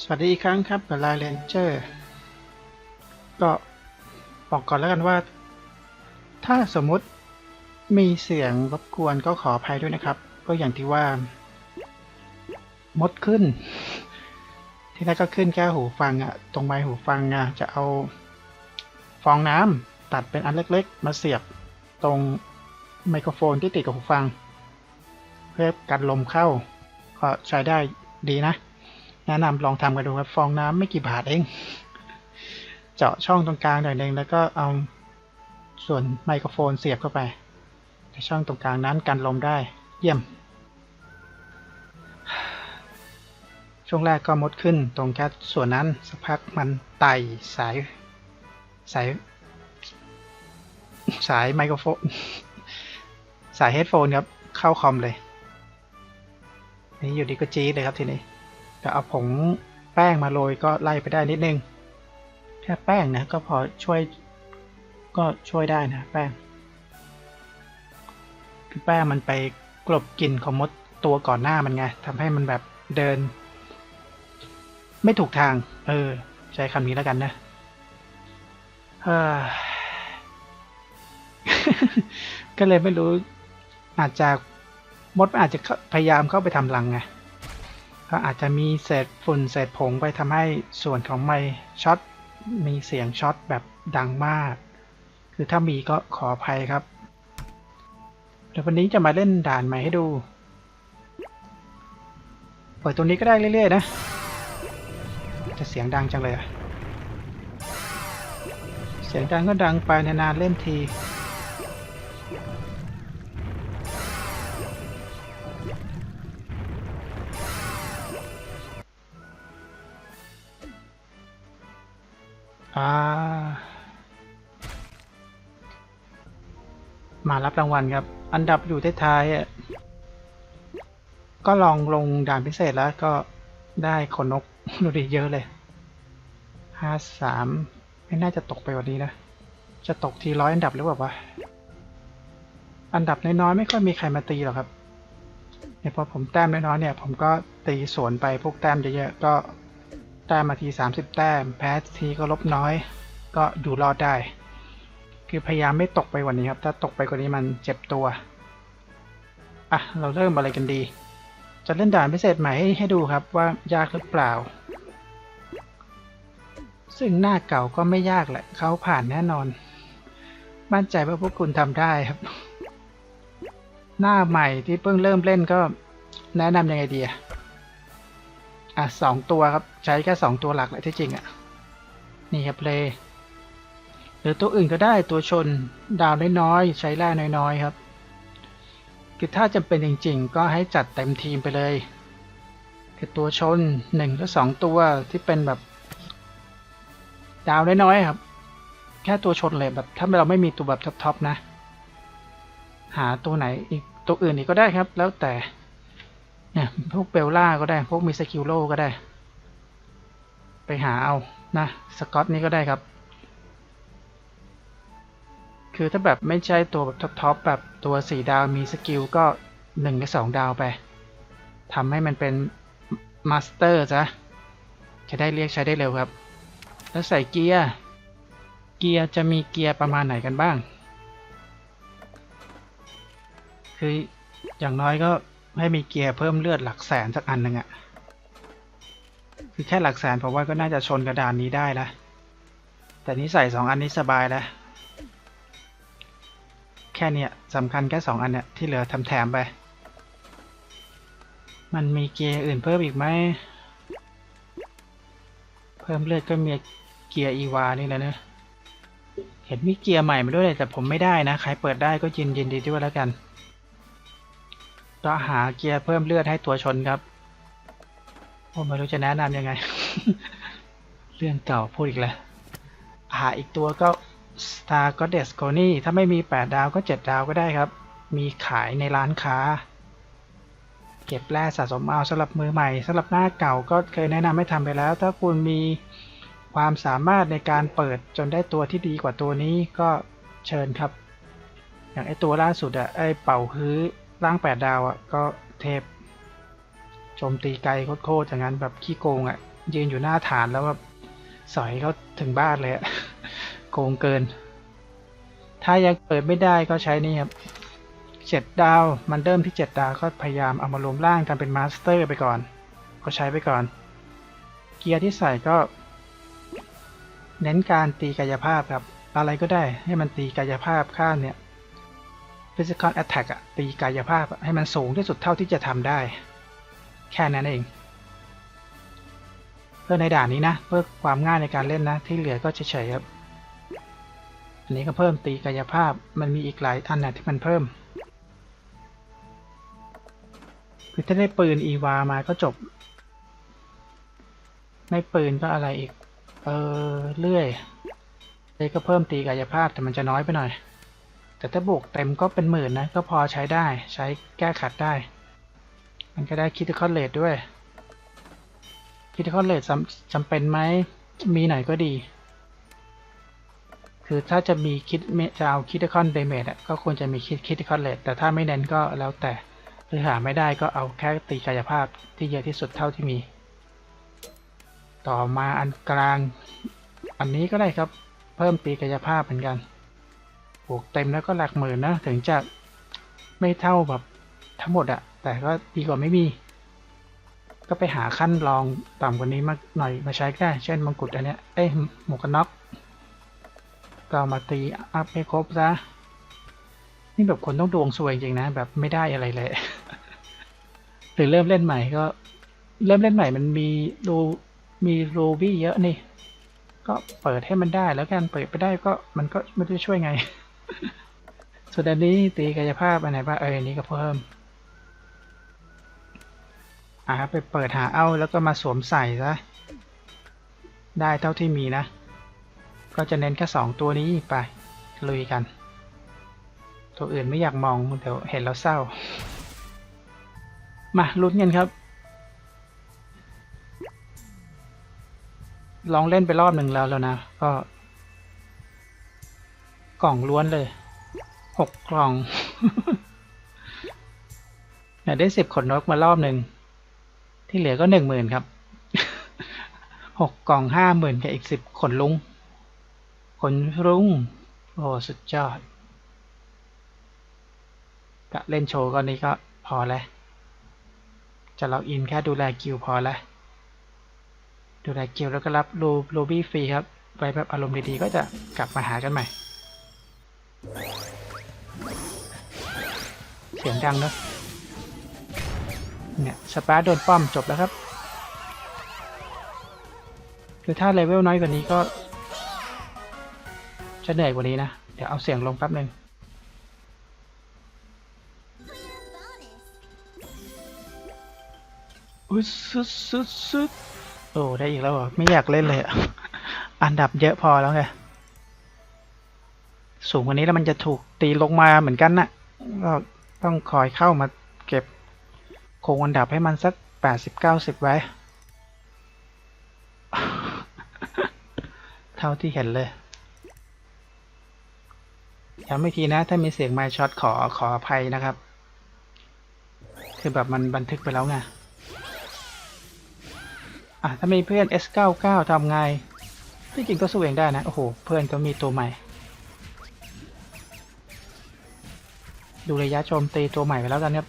สวัสดีอีกครั้งครับกับไลน์เลนเจอร์ก็บอกก่อนแล้วกันว่า ถ้าสมมุติมีเสียงรบกวนก็ขออภัยด้วยนะครับ ก็อย่างที่ว่า มดขึ้น ที่แรกก็ขึ้นแค่หูฟังอะตรงไม้หูฟังอะจะเอาฟองน้ำตัดเป็นอันเล็กๆ มาเสียบตรงไมโครโฟนที่ติดกับหูฟัง เพื่อกันลมเข้า ก็ใช้ได้ ดีนะ แนะนำลองทำกันดูครับ ฟองน้ำไม่กี่บาทเอง เจาะช่องตรงกลางหน่อยนึงแล้วก็เอาส่วนไมโครโฟนเสียบเข้าไปช่องตรงกลางนั้นกันลมได้ เยี่ยม ช่วงแรกก็มดขึ้นตรงแค่ส่วนนั้นสักพักมันไต่สาย สาย สายไมโครโฟน สายเฮดโฟนครับ เข้าคอมเลย นี่อยู่ดีก็จี๊ดเลยครับทีนี้ก็เอาผงแป้งมาโรยก็ไล่ไปได้นิดนึง แค่แป้งนะก็พอช่วยก็ช่วยได้นะแป้งคือแป้งมันไปกลบกลิ่นของมดตัวก่อนหน้ามันไงทำให้มันแบบเดิน ไม่ถูกทาง เออ ใช้คำนี้แล้วกันนะก็เลยไม่รู้อาจจะ มดมันอาจจะพยายามเข้าไปทำรังไงก็อาจจะมีเศษฝุ่นเศษผงไปทำให้ส่วนของไมค์ช็อตมีเสียงช็อตแบบดังมาก คือถ้ามีก็ขออภัยครับเดี๋ยววันนี้จะมาเล่นด่านใหม่ให้ดูเปิดตัวนี้ก็ได้เรื่อยๆนะ จะเสียงดังจังเลยอะเสียงดังก็ดังไปนานๆเล่นที อ่า มารับรางวัลครับ อันดับอยู่ท้ายๆอะก็ลองลงด่านพิเศษแล้วก็ได้ขนนกดูดิเยอะเลยห้าสามไม่น่าจะตกไปกวันนี้นะ จะตกทีร้อยอันดับหรือเปล่าวะ อันดับน้อยๆไม่ค่อยมีใครมาตีหรอกครับเนี่ยพอผมแต้มน้อยๆเนี่ย ผมก็ตีสวนไปพวกแต้มเยอะๆก็ แต้มมาที 30 แต้ม แพ้ทีก็ลบน้อย ก็อยู่รอดได้ คือพยายามไม่ตกไปกว่านี้ครับ ถ้าตกไปกว่านี้มันเจ็บตัว อะ เราเริ่มอะไรกันดี จะเล่นด่านพิเศษใหม่ให้ให้ดูครับว่ายากหรือเปล่า ซึ่งหน้าเก่าก็ไม่ยากแหละ เขาผ่านแน่นอน มั่นใจว่าพวกคุณทำได้ครับ หน้าใหม่ที่เพิ่งเริ่มเล่นก็แนะนำยังไงดีอะ อะสองตัวครับใช้แค่สองตัวหลักเลยที่จริงอะนี่ครับเลหรือตัวอื่นก็ได้ตัวชนดาวน้อยๆใช้แร่น้อยๆครับคือถ้าจำเป็นจริงๆ ก็ให้จัดเต็มทีมไปเลย คือตัวชนหนึ่งหรือสองตัวที่เป็นแบบ ดาวน้อยๆครับ แค่ตัวชนเลยแบบถ้าเราไม่มีตัวแบบท็อปๆนะ หาตัวไหนอีกตัวอื่นอีกก็ได้ครับ แล้วแต่ พวกเบลล่าก็ได้ พวกมีสกิลโลก็ได้ ไปหาเอานะสกอตนี่ก็ได้ครับ คือถ้าแบบไม่ใช่ตัวแบบท็อปๆแบบตัวสี่ดาวมีสกิลก็หนึ่งหรือสองดาวไปทำให้มันเป็นมาสเตอร์ซะจะได้เรียกใช้ได้เร็วครับ แล้วใส่เกียร์ เกียร์จะมีเกียร์ประมาณไหนกันบ้าง คืออย่างน้อยก็ ให้มีเกียร์เพิ่มเลือดหลักแสนสักอันหนึ่งอะคือแค่หลักแสนผมว่าก็น่าจะชนกระดานนี้ได้ละแต่นี้ใส่สองอันนี้สบายแล้วแค่เนี้ยสำคัญแค่สองอันเนี่ยที่เหลือทำแถมไป มันมีเกียร์อื่นเพิ่มอีกไหมเพิ่มเลือดก็มีเกียร์อีวานี่แหละเนอะเห็นมีเกียร์ใหม่มาด้วยแต่ผมไม่ได้นะใครเปิดได้ก็ยินยินดีด้วยแล้วกัน ก็หาเกียร์เพิ่มเลือดให้ตัวชนครับผมไม่รู้จะแนะนำยังไง เรื่องเก่าพูดอีกแล้ว หาอีกตัวก็ Star Goddess c o n y ถ้าไม่มี 8 ดาวก็ 7 ดาวก็ได้ครับ มีขายในร้านค้า เก็บแร่สะสมเอาสำหรับมือใหม่สำหรับหน้าเก่าก็เคยแนะนำให้ทำไปแล้ว ถ้าคุณมีความสามารถในการเปิดจนได้ตัวที่ดีกว่าตัวนี้ก็เชิญครับ อย่างไอตัวล่าสุดอะไอเป่าฮื้อ ร่างแปดดาวอะก็เทพโจมตีไกลโคตรๆอย่างนั้นแบบขี้โกงอะ่ะ ยืนอยู่หน้าฐานแล้วแบบสอยเขาถึงบ้านเลยอะโกงเกิน ถ้ายังเปิดไม่ได้ก็ใช้นี่ครับเจ็ดดาว มันเริ่มที่เจ็ดดาวก็พยายามเอามารวมร่างกันเป็นมาสเตอร์ไปก่อน ก็ใช้ไปก่อน เกียร์ที่ใส่ก็ เน้นการตีกายภาพครับ อะไรก็ได้ให้มันตีกายภาพข้าเนี่ย physical attack อะตีกายภาพให้มันสูงที่สุดเท่าที่จะทำได้ แค่นั้นเอง เพื่อในด่านนี้นะ เพื่อความง่ายในการเล่นนะ ที่เหลือก็เฉยๆครับ อันนี้ก็เพิ่มตีกายภาพมันมีอีกหลายอันนะที่มันเพิ่ม คือถ้าได้ปืนอีวามาก็จบ ไม่ปืนก็อะไรอีก เออเลื่อยเลยก็เพิ่มตีกายภาพแต่มันจะน้อยไปหน่อย แต่ถ้าบวกเต็มก็เป็นหมื่นนะ ก็พอใช้ได้ใช้แก้ขัดได้ มันก็ได้คิดคอนเลดด้วยคิดคอนเลดจำเป็นไหมมีหน่อยก็ดี คือถ้าจะมีคิดจะเอาคิดคอนเดเมจก็ควรจะมีคิดคิดคอนเลดแต่ถ้าไม่เน้นก็แล้วแต่หรือหาไม่ได้ก็เอาแค่ตีกายภาพที่เยอะที่สุดเท่าที่มี ต่อมาอันกลาง อันนี้ก็ได้ครับเพิ่มตีกายภาพเหมือนกัน บวกเต็มแล้วก็หลักหมื่นนะ ถึงจะไม่เท่าแบบทั้งหมดอะแต่ก็ดีกว่าไม่มี ก็ไปหาขั้นรองต่ำกว่านี้มาหน่อยมาใช้ก็ได้ เช่นมงกุฎอันเนี้ยเอ้ยหมวกกันน็อกก็มาตีอัพให้ครบซะนี่แบบคนต้องดวงซวยจริงนะ แบบไม่ได้อะไรเลย หรือเริ่มเล่นใหม่ก็ เริ่มเล่นใหม่มันมีรูมีรูบี้เยอะนี่ ก็เปิดให้มันได้แล้วกันเปิดไปได้ก็มันก็ไม่ได้ช่วยไง ส่วนอันนี้ตีกายภาพอันไหนบ้างเอออันนี้ก็เพิ่มอ่าไปเปิดหาเอาแล้วก็มาสวมใส่ซะได้เท่าที่มีนะ ก็จะเน้นแค่สองตัวนี้ไปลุยกัน ตัวอื่นไม่อยากมองเดี๋ยวเห็นแล้วเศร้า มาลุ้นกันครับ ลองเล่นไปรอบหนึ่งแล้วแล้วนะ ก็ กล่องล้วนเลยหกกล่องเนี่ยได้สิบขนนกมารอบหนึ่ง ที่เหลือก็หนึ่งหมื่นครับหกกล่องห้าหมื่นกับอีกสิบขนลุง ขนรุ้งโอ้สุดยอดกะเล่นโชว์ก็นี้ก็พอแล้ว จะล็อกอินแค่ดูแลกิวพอแล้ว ดูแลกิลแล้วก็รับรูรูบี้ฟรีครับ ไว้แบบอารมณ์ดีๆ ก็จะกลับมาหากันใหม่ สียงดังเนอะเนี่ยสปาร์โดนป้อมจบแล้วครับ คือถ้าเลเวลน้อยกว่านี้ก็ จะเหนื่อยกว่านี้นะ เดี๋ยวเอาเสียงลงแป๊บหนึ่งอุ้ยสุดสุดสุดโอ้ได้อีกแล้วเหรอ ไม่อยากเล่นเลยอะอันดับเยอะพอแล้วไงสูงกว่านี้แล้วมันจะถูกตีลงมาเหมือนกันนะ่ะก็ ต้องคอยเข้ามาเก็บคงอันดับให้มันสักแปดสิบเก้าสิบไว้ เท่าที่เห็นเลยย้ำอีกทีนะ ถ้ามีเสียงไมค์ช็อตขอขออภัยนะครับ คือแบบมันบันทึกไปแล้วไงอะถ้ามีเพื่อน S99 ทำไง ที่จริงก็สู้เองได้นะ โอ้โห เพื่อนก็มีตัวใหม่ ดูระยะโจมตีตัวใหม่ไปแล้วกันครับ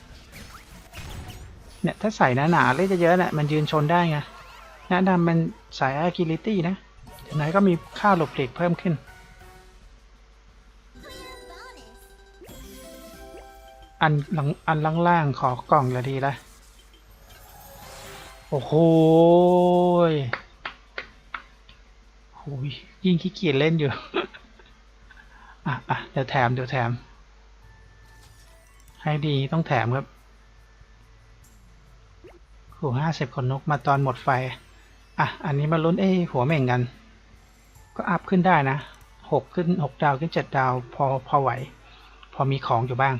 เนี่ยถ้าใส่หนาๆเล่นเยอะๆเนี่ยมันยืนชนได้ไงแนะนำมันสาย agility นะอย่างไรก็มีค่าหลบหลีกเพิ่มขึ้น อันหลังอันล่างๆขอกล่องละดีละโอ้โหโอ้ยยิ่งขี้เกียจเล่นอยู่ อะอะเดี๋ยวแถมเดี๋ยวแถม ให้ดีต้องแถมครับโหห้าสิบคนนกมาตอนหมดไฟ อะ อันนี้มาลุ้นเอ้หัวเม่งกัน ก็อัพขึ้นได้นะหกขึ้นหกดาวขึ้นเจ็ดดาวพอพอไหว พอมีของอยู่บ้าง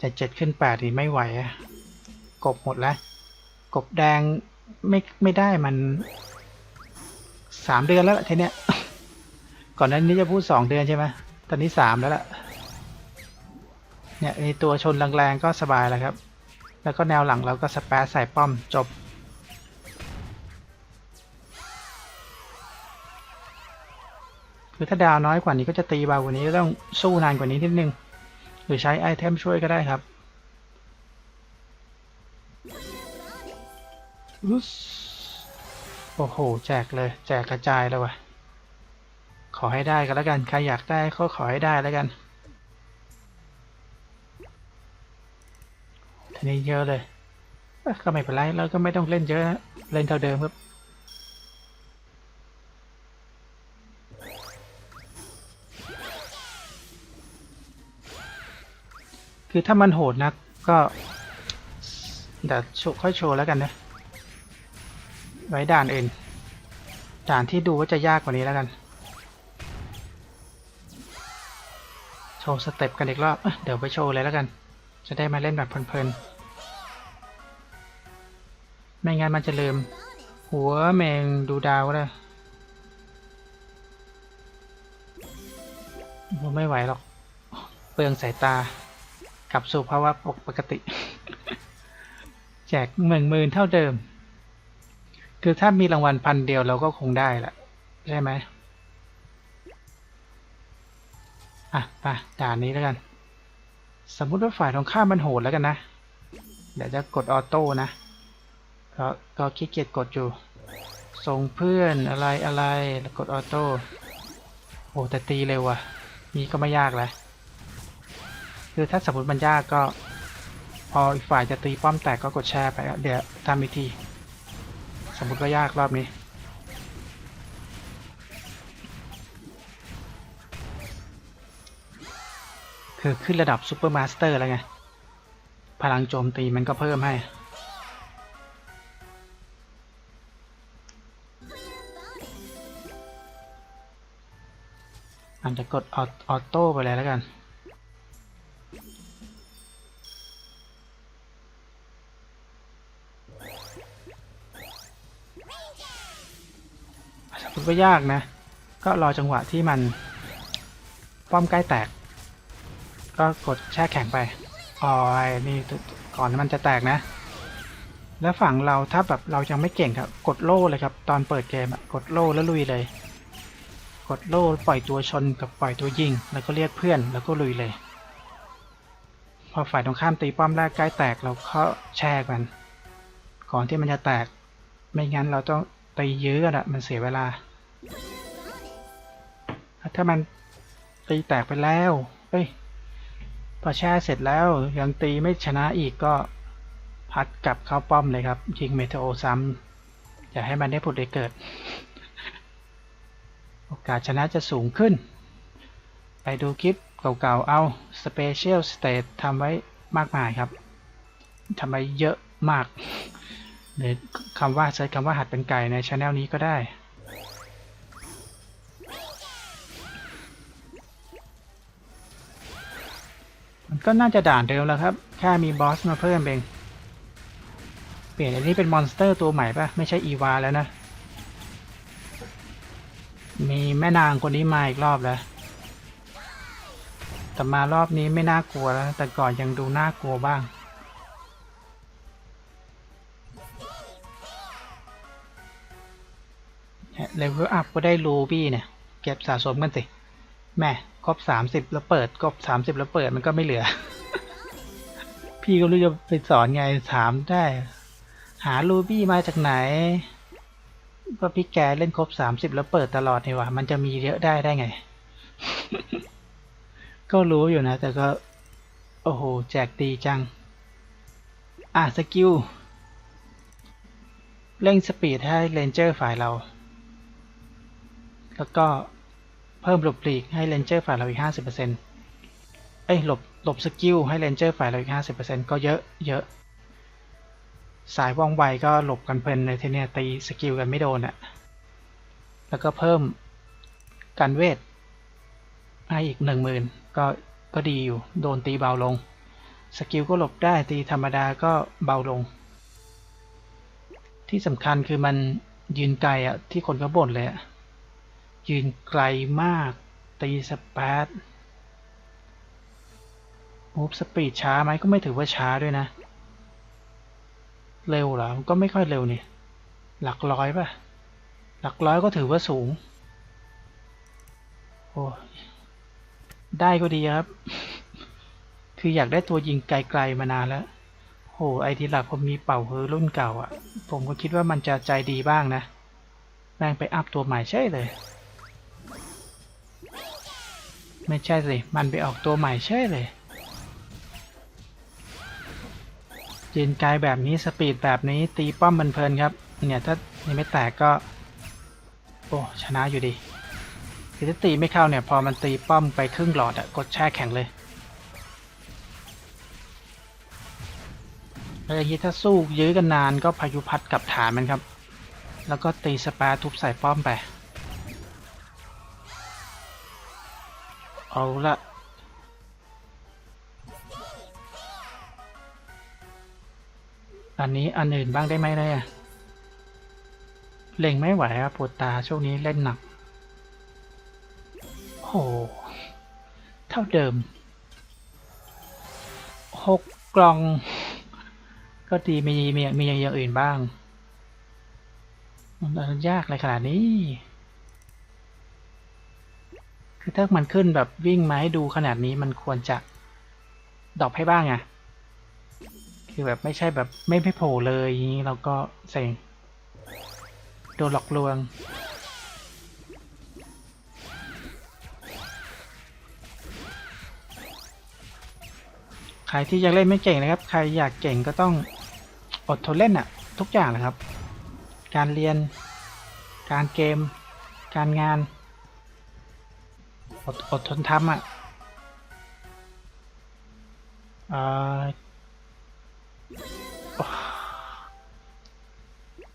จะเจ็ดขึ้นแปดนี่ไม่ไหวกบหมดแล้ว กบแดงไม่ไม่ได้มันสามเดือนแล้วล่ะทีเนี้ยก่อนหนั้นนี้จะพูดสองเดือนใช่ไหมตอนนี้สามแล้วล่ะ เนี่ยไอตัวชนแรงๆก็สบายแล้วครับ แล้วก็แนวหลังเราก็สเปซใส่ป้อมจบ คือถ้าดาวน้อยกว่านี้ก็จะตีเบากว่านี้ก็ต้องสู้นานกว่านี้นิดนึง หรือใช้ไอเทมช่วยก็ได้ครับโอ้โห แจกเลย แจกกระจายเลยวะขอให้ได้ก็แล้วกัน ใครอยากได้ก็ขอให้ได้แล้วกัน ทีนี้เยอะเลยก็ไม่เป็นไรเราก็ไม่ต้องเล่นเยอะเล่นเท่าเดิมครับคือถ้ามันโหดนักก็เดี๋ยวโชว์ค่อยโชว์แล้วกันนะไว้ด่านอื่นด่านที่ดูว่าจะยากกว่านี้แล้วกัน โชว์สเต็ปกันอีกรอบเอ้ยเดี๋ยวไปโชว์เลยแล้วกัน จะได้มาเล่นแบบเพลินๆ ไม่งั้นมันจะลืม หัวแมงดูดาวเลยผมไม่ไหวหรอก เปลืองสายตากลับสู่ภาวะปกติ แจกหมื่นหมื่นเท่าเดิม คือถ้ามีรางวัลพันเดียวเราก็คงได้แหละใช่ไหมอะไปด่านนี้แล้วกัน สมมุติว่าฝ่ายตรงข้ามมันโหดแล้วกันนะ เดี๋ยวจะกดออโต้นะ ก็ก็ขี้เกียจกดอยู่ ส่งเพื่อนอะไรอะไรแล้วกดออโต้โอ้แต่ตีเร็วว่ะ นี่ก็ไม่ยากแหละคือถ้าสมมติมันยากก็ พออีกฝ่ายจะตีป้อมแตกก็กดแชร์ไป เดี๋ยวทำอีกที สมมติว่ายากรอบนี้คือขึ้นระดับซูเปอร์มาสเตอร์แล้วไง พลังโจมตีมันก็เพิ่มให้ อาจจะกดออออโต้ไปเลยแล้วกันสมมติว่ายากนะ ก็รอจังหวะที่มันป้อมใกล้แตก ก็กดแช่แข็งไปอ๋อยนี่ก่อนมันจะแตกนะ แล้วฝั่งเราถ้าแบบเรายังไม่เก่งครับ กดโล่เลยครับ ตอนเปิดเกมกดโล่แล้วลุยเลย กดโล่ปล่อยตัวชนกับปล่อยตัวยิง แล้วก็เรียกเพื่อนแล้วก็ลุยเลย พอฝ่ายตรงข้ามตีป้อมแรกใกล้แตกเราก็แช่กันก่อนที่มันจะแตก ไม่งั้นเราต้องตียื้อกันอะมันเสียเวลา ถ้ามันตีแตกไปแล้วเอ้ยพอแช่เสร็จแล้วยังตีไม่ชนะอีกก็พัดกลับเข้าป้อมเลยครับยิงเมทโอซ้ำอย่าให้มันได้ผุดได้เกิด โอกาสชนะจะสูงขึ้น ไปดูคลิปเก่าๆ เอา Special State ทำไว้มากมายครับทำไว้เยอะมากหรือคำว่าใช้คำว่าหัดเป็นไก่ในช anel นี้ก็ได้ มันก็น่าจะด่านเดิมแล้วครับ แค่มีบอสมาเพิ่มเอง เปลี่ยนอันนี้เป็นมอนสเตอร์ตัวใหม่ปะไม่ใช่อีวาแล้วนะ มีแม่นางคนนี้มาอีกรอบแล้ว แต่มารอบนี้ไม่น่ากลัวแล้ว แต่ก่อนยังดูน่ากลัวบ้าง เลเวลอัพก็ได้รูบี้เนี่ย เก็บสะสมกันสิ แม่ครบสามสิบแล้วเปิดครบสามสิบแล้วเปิดมันก็ไม่เหลือ พี่ก็รู้จะไปสอนไงถามได้ หารูบี้มาจากไหน ก็พี่แกเล่นครบสามสิบแล้วเปิดตลอดนี่ว่ามันจะมีเยอะได้ได้ไง ก็รู้อยู่นะ แต่ก็ โอ้โห แจกดีจัง อะ สกิล เร่งสปีดให้เรนเจอร์ฝ่ายเรา แล้วก็เพิ่มหลบหลีกให้เรนเจอร์ฝ่ายเราอีก50%เอ้ยหลบหลบสกิลให้เรนเจอร์ฝ่ายเราอีก50%ก็เยอะเยอะ สายว่องไวก็หลบกันเพลินเลยทีเนี้ยตีสกิลกันไม่โดนอะแล้วก็เพิ่มการเวทให้อีกหนึ่งหมื่นก็ก็ดีอยู่โดนตีเบาลง สกิลก็หลบได้ตีธรรมดาก็เบาลง ที่สำคัญคือมันยืนไกลอะที่คนก็บ่นเลยอะยืนไกลมากตีสเปซมูฟสปีดช้าไหมก็ไม่ถือว่าช้าด้วยนะ เร็วเหรอมันก็ไม่ค่อยเร็วนี่หลักร้อยป่ะ หลักร้อยก็ถือว่าสูง โอ้ได้ก็ดีครับ คืออยากได้ตัวยิงไกลๆมานานแล้วโหไอทีหลักผมมีเป่าเฮอรุ่นเก่าอะ่ะ ผมก็คิดว่ามันจะใจดีบ้างนะแม่งไปอัพตัวใหม่ใช่เลย ไม่ใช่สิ มันไปออกตัวใหม่ใช่เลย ยืนไกลแบบนี้สปีดแบบนี้ตีป้อมมันเพลินครับ เนี่ยถ้ายังไม่แตกก็ โอ้ชนะอยู่ดีคือถ้าตีไม่เข้าเนี่ยพอมันตีป้อมไปครึ่งหลอดอะกดแช่แข็งเลยแล้วอย่างนี้ถ้าสู้ยื้อกันนานก็พายุพัดกลับฐานมันครับ แล้วก็ตีสปาทุบใส่ป้อมไป เอาละ อันนี้อันอื่นบ้างได้ไหมเนี่ยเล็งไม่ไหวครับปวดตาช่วงนี้เล่นหนักโหเท่าเดิมหกกล่อง ก็ดีมีมีมีอย่างอื่นบ้างมันยากเลยขนาดนี้ คือถ้ามันขึ้นแบบวิ่งมาให้ดูขนาดนี้มันควรจะดรอปให้บ้างไง คือแบบไม่ใช่แบบไม่ไม่โผล่เลยอย่างนี้เราก็เซ็งโดนหลอกลวง ใครที่ยังเล่นไม่เก่งนะครับ ใครอยากเก่งก็ต้องอดทนเล่นอะทุกอย่างนะครับ การเรียน การเกม การงาน อดอดทนทำอะเอ่อ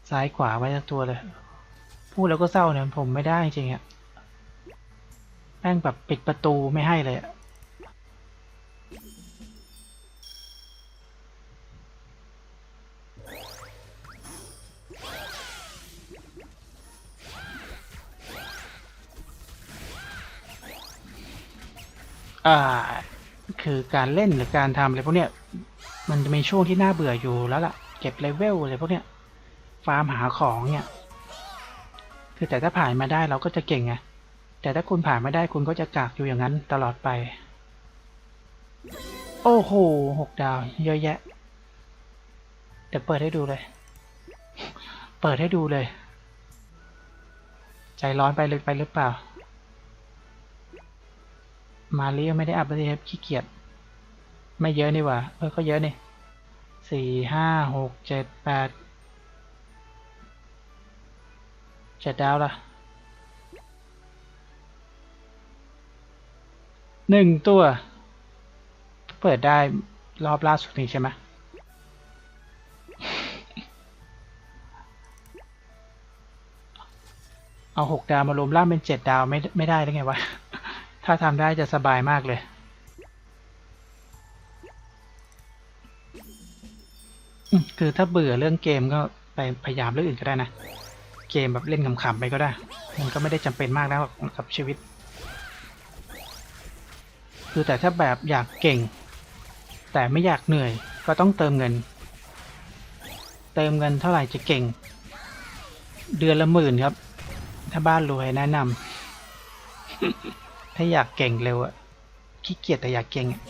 ซ้ายขวาไว้ทั้งตัวเลย พูดแล้วก็เศร้าเนี่ยผมไม่ได้จริงๆอะแม่งแบบปิดประตูไม่ให้เลยอะอ่า คือการเล่นหรือการทำอะไรพวกเนี้ย มันจะมีช่วงที่น่าเบื่ออยู่แล้วล่ะ เก็บเลเวลอะไรพวกเนี้ย ฟาร์มหาของเนี่ย คือแต่ถ้าผ่านมาได้เราก็จะเก่งไง แต่ถ้าคุณผ่านไม่ได้คุณก็จะกากอยู่อย่างนั้นตลอดไป โอ้โหหกดาว เยอะแยะ เดี๋ยวเปิดให้ดูเลย เปิดให้ดูเลย ใจร้อนไปเลยไปหรือเปล่า มาเรียไม่ได้อัพเลยครับขี้เกียจ ไม่เยอะนี่หว่า เออก็เยอะนี่สี่ห้าหกเจ็ดแปดเจ็ดดาวละหนึ่งตัว เปิดได้รอบล่าสุดนี้ใช่ไหมเอาหกดาวมารวมล่างเป็นเจ็ดดาวไม่ไม่ได้ได้ไงวะ ถ้าทำได้จะสบายมากเลย คือถ้าเบื่อเรื่องเกมก็ไปพยายามเรื่องอื่นก็ได้นะ เกมแบบเล่นขำๆไปก็ได้ มันก็ไม่ได้จำเป็นมากแล้วกับชีวิต คือแต่ถ้าแบบอยากเก่ง แต่ไม่อยากเหนื่อยก็ต้องเติมเงิน เติมเงินเท่าไหร่จะเก่ง เดือนละหมื่นครับ ถ้าบ้านรวยแนะนำถ้าอยากเก่งเร็วอะขี้เกียจแต่อยากเก่งอะ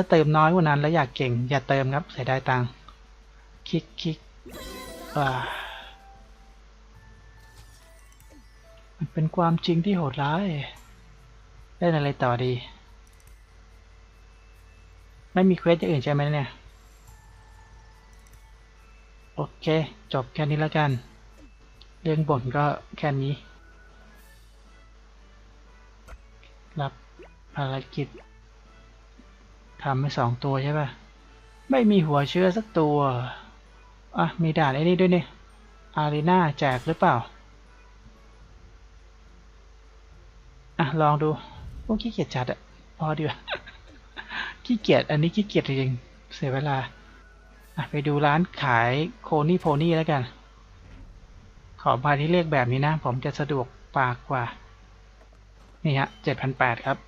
ถ้าเติมน้อยกว่านั้นแล้วอยากเก่ง อย่าเติมครับเสียดายตังค์คลิกคลิกอ่ามันเป็นความจริงที่โหดร้ายเล่นอะไรต่อดี ไม่มีเควสอย่างอื่นใช่ไหมเนี่ย โอเค จบแค่นี้แล้วกัน เรื่องบ่นก็แค่นี้ รับภารกิจ ทำไปสองตัวใช่ป่ะ ไม่มีหัวเชื้อสักตัว อะ มีด่านไอ้นี่ด้วยเนี่ยอารีนาแจกหรือเปล่า อะ ลองดูพวกขี้เกียจจัดอะพอดีกว่าขี้เกียจอันนี้ขี้เกียจจริงเสียเวลา อะ ไปดูร้านขายโคนี่โพนี่แล้วกัน ขอพายที่เรียกแบบนี้นะ ผมจะสะดวกปากกว่า นี่ฮะเจ็ดพันแปดครับ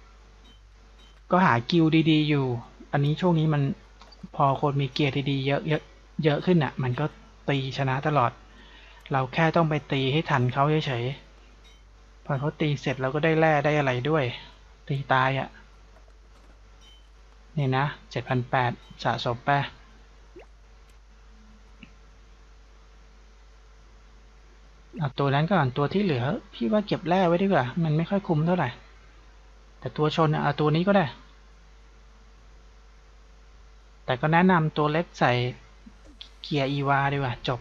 ก็หากิวดีๆ อยู่ อันนี้ช่วงนี้มันพอคนมีเกียร์ดีๆเยอะเยอะเยอะขึ้นอะ มันก็ตีชนะตลอด เราแค่ต้องไปตีให้ทันเขาเฉยๆ พอเขาตีเสร็จเราก็ได้แร่ได้อะไรด้วย ตีตายอะ นี่นะเจ็ดพันแปดสะสมไปเอาตัวนั้นก่อนตัวที่เหลือ พี่ว่าเก็บแร่ไว้ดีกว่า มันไม่ค่อยคุ้มเท่าไหร่ แต่ตัวชนเอาตัวนี้ก็ได้ แต่ก็แนะนำตัวเล็กใส่เกียร์อีวาดีกว่า จบ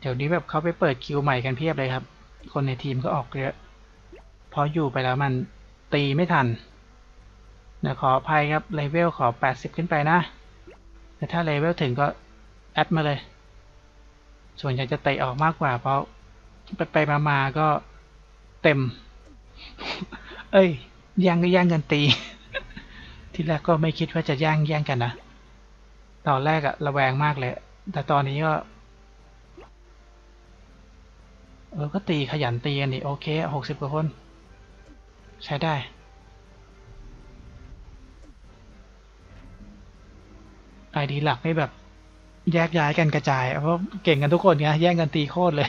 เดี๋ยวนี้แบบเขาไปเปิดคิวใหม่กันเพียบเลยครับ คนในทีมก็ออกเยอะพออยู่ไปแล้วมันตีไม่ทันเดี๋ยวขออภัยครับ เลเวลขอ 80 ขึ้นไปนะแต่ถ้าเลเวลถึงก็ แอดมาเลย ส่วนใหญ่จะเตะออกมากกว่าเพราะ ไปไปมามาก็เต็ม เอ้ยแย่งก็แย่งกันตี ทีแรกก็ไม่คิดว่าจะแย่งแย่งกันนะตอนแรกอะระแวงมากเลย แต่ตอนนี้ก็ เออก็ตีขยันตีกันดิโอเคหกสิบกว่าคน ใช้ได้ไอดีหลักไม่แบบแยกย้ายกันกระจาย เพราะเก่งกันทุกคนไงแย่งกันตีโคตรเลย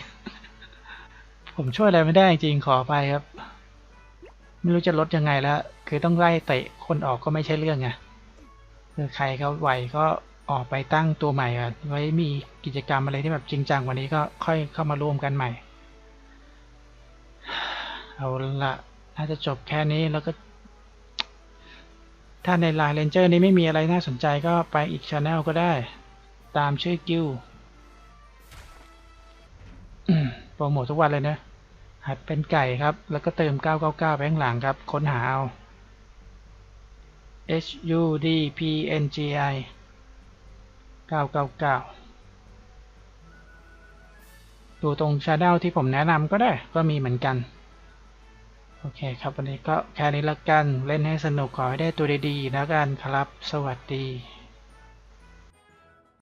ผมช่วยอะไรไม่ได้จริงขอไปครับ ไม่รู้จะลดยังไงแล้ว คือต้องไล่เตะคนออกก็ไม่ใช่เรื่องไงคือใครเขาไหวก็ออกไปตั้งตัวใหม่ก่อนไว้มีกิจกรรมอะไรที่แบบจริงจังกวันนี้ก็ค่อยเข้ามาร่วมกันใหม่ เอาละน่าจะจบแค่นี้แล้วก็ ถ้าในไลน์เรนเจอร์นี้ไม่มีอะไรน่าสนใจก็ไปอีกช anel ก็ได้ ตามชื่อกิลโปรโมททุกวันเลยนะ หัดเป็นไก่ครับ แล้วก็เติม 999ไปข้างหลังครับ ค้นหาเอา H U D P N G I 999 ดูตรงช anel ที่ผมแนะนำก็ได้ ก็มีเหมือนกัน โอเคครับ วันนี้ก็แค่นี้ละกัน เล่นให้สนุกขอให้ได้ตัวดีๆแล้วกันครับ สวัสดี